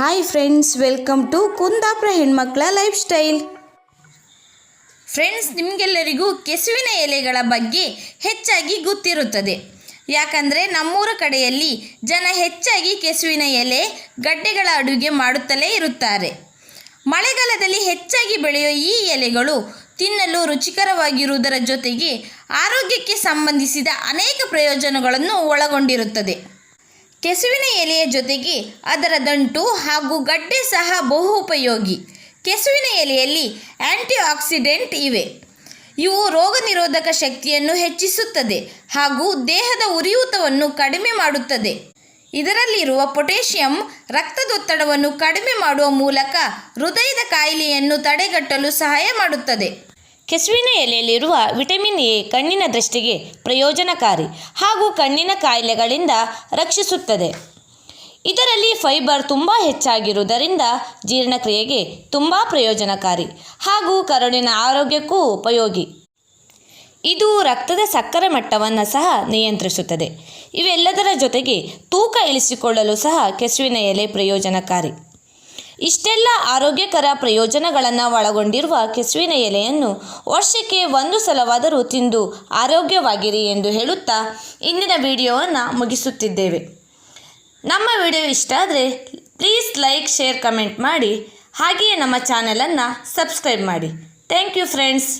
Hi friends welcome to Kundapura ಹೆಣ್ಮಕ್ಳ life style friends ನಿಮಗೆಲ್ಲರಿಗೂ ಕೆಸುವಿನ ಎಲೆಗಳ ಬಗ್ಗೆ ಹೆಚ್ಚಾಗಿ ಗೊತ್ತಿರುತ್ತದೆ. ಯಾಕಂದರೆ ನಮ್ಮೂರ ಕಡೆಯಲ್ಲಿ ಜನ ಹೆಚ್ಚಾಗಿ ಕೆಸುವಿನ ಎಲೆ ಗಡ್ಡೆಗಳ ಅಡುಗೆ ಮಾಡುತ್ತಲೇ ಇರುತ್ತಾರೆ. ಮಳೆಗಾಲದಲ್ಲಿ ಹೆಚ್ಚಾಗಿ ಬೆಳೆಯುವ ಈ ಎಲೆಗಳು ತಿನ್ನಲು ರುಚಿಕರವಾಗಿರುವುದರ ಜೊತೆಗೆ ಆರೋಗ್ಯಕ್ಕೆ ಸಂಬಂಧಿಸಿದ ಅನೇಕ ಪ್ರಯೋಜನಗಳನ್ನು ಒಳಗೊಂಡಿರುತ್ತದೆ. ಕೆಸುವಿನ ಎಲೆಯ ಜೊತೆಗೆ ಅದರ ದಂಟು ಹಾಗೂ ಗಡ್ಡೆ ಸಹ ಬಹು ಉಪಯೋಗಿ. ಕೆಸುವಿನ ಎಲೆಯಲ್ಲಿ ಆ್ಯಂಟಿ ಆಕ್ಸಿಡೆಂಟ್ ಇವೆ. ಇವು ರೋಗ ನಿರೋಧಕ ಶಕ್ತಿಯನ್ನು ಹೆಚ್ಚಿಸುತ್ತದೆ ಹಾಗೂ ದೇಹದ ಉರಿಯೂತವನ್ನು ಕಡಿಮೆ ಮಾಡುತ್ತದೆ. ಇದರಲ್ಲಿರುವ ಪೊಟ್ಯಾಷಿಯಂ ರಕ್ತದೊತ್ತಡವನ್ನು ಕಡಿಮೆ ಮಾಡುವ ಮೂಲಕ ಹೃದಯದ ಕಾಯಿಲೆಯನ್ನು ತಡೆಗಟ್ಟಲು ಸಹಾಯ ಮಾಡುತ್ತದೆ. ಕೆಸುವಿನ ಎಲೆಯಲ್ಲಿರುವ ವಿಟಮಿನ್ ಎ ಕಣ್ಣಿನ ದೃಷ್ಟಿಗೆ ಪ್ರಯೋಜನಕಾರಿ ಹಾಗೂ ಕಣ್ಣಿನ ಕಾಯಿಲೆಗಳಿಂದ ರಕ್ಷಿಸುತ್ತದೆ. ಇದರಲ್ಲಿ ಫೈಬರ್ ತುಂಬ ಹೆಚ್ಚಾಗಿರುವುದರಿಂದ ಜೀರ್ಣಕ್ರಿಯೆಗೆ ತುಂಬ ಪ್ರಯೋಜನಕಾರಿ ಹಾಗೂ ಕರುಳಿನ ಆರೋಗ್ಯಕ್ಕೂ ಉಪಯೋಗಿ. ಇದು ರಕ್ತದ ಸಕ್ಕರೆ ಮಟ್ಟವನ್ನು ಸಹ ನಿಯಂತ್ರಿಸುತ್ತದೆ. ಇವೆಲ್ಲದರ ಜೊತೆಗೆ ತೂಕ ಇಳಿಸಿಕೊಳ್ಳಲು ಸಹ ಕೆಸುವಿನ ಎಲೆ ಪ್ರಯೋಜನಕಾರಿ. ಇಷ್ಟೆಲ್ಲ ಆರೋಗ್ಯಕರ ಪ್ರಯೋಜನಗಳನ್ನು ಒಳಗೊಂಡಿರುವ ಕೆಸುವಿನ ಎಲೆಯನ್ನು ವರ್ಷಕ್ಕೆ ಒಂದು ಸಲವಾದರೂ ತಿಂದು ಆರೋಗ್ಯವಾಗಿರಿ ಎಂದು ಹೇಳುತ್ತಾ ಇಂದಿನ ವಿಡಿಯೋವನ್ನು ಮುಗಿಸುತ್ತಿದ್ದೇವೆ. ನಮ್ಮ ವಿಡಿಯೋ ಇಷ್ಟ ಆದರೆ ಪ್ಲೀಸ್ ಲೈಕ್, ಶೇರ್, ಕಮೆಂಟ್ ಮಾಡಿ. ಹಾಗೆಯೇ ನಮ್ಮ ಚಾನಲನ್ನು ಸಬ್ಸ್ಕ್ರೈಬ್ ಮಾಡಿ. Thank you friends.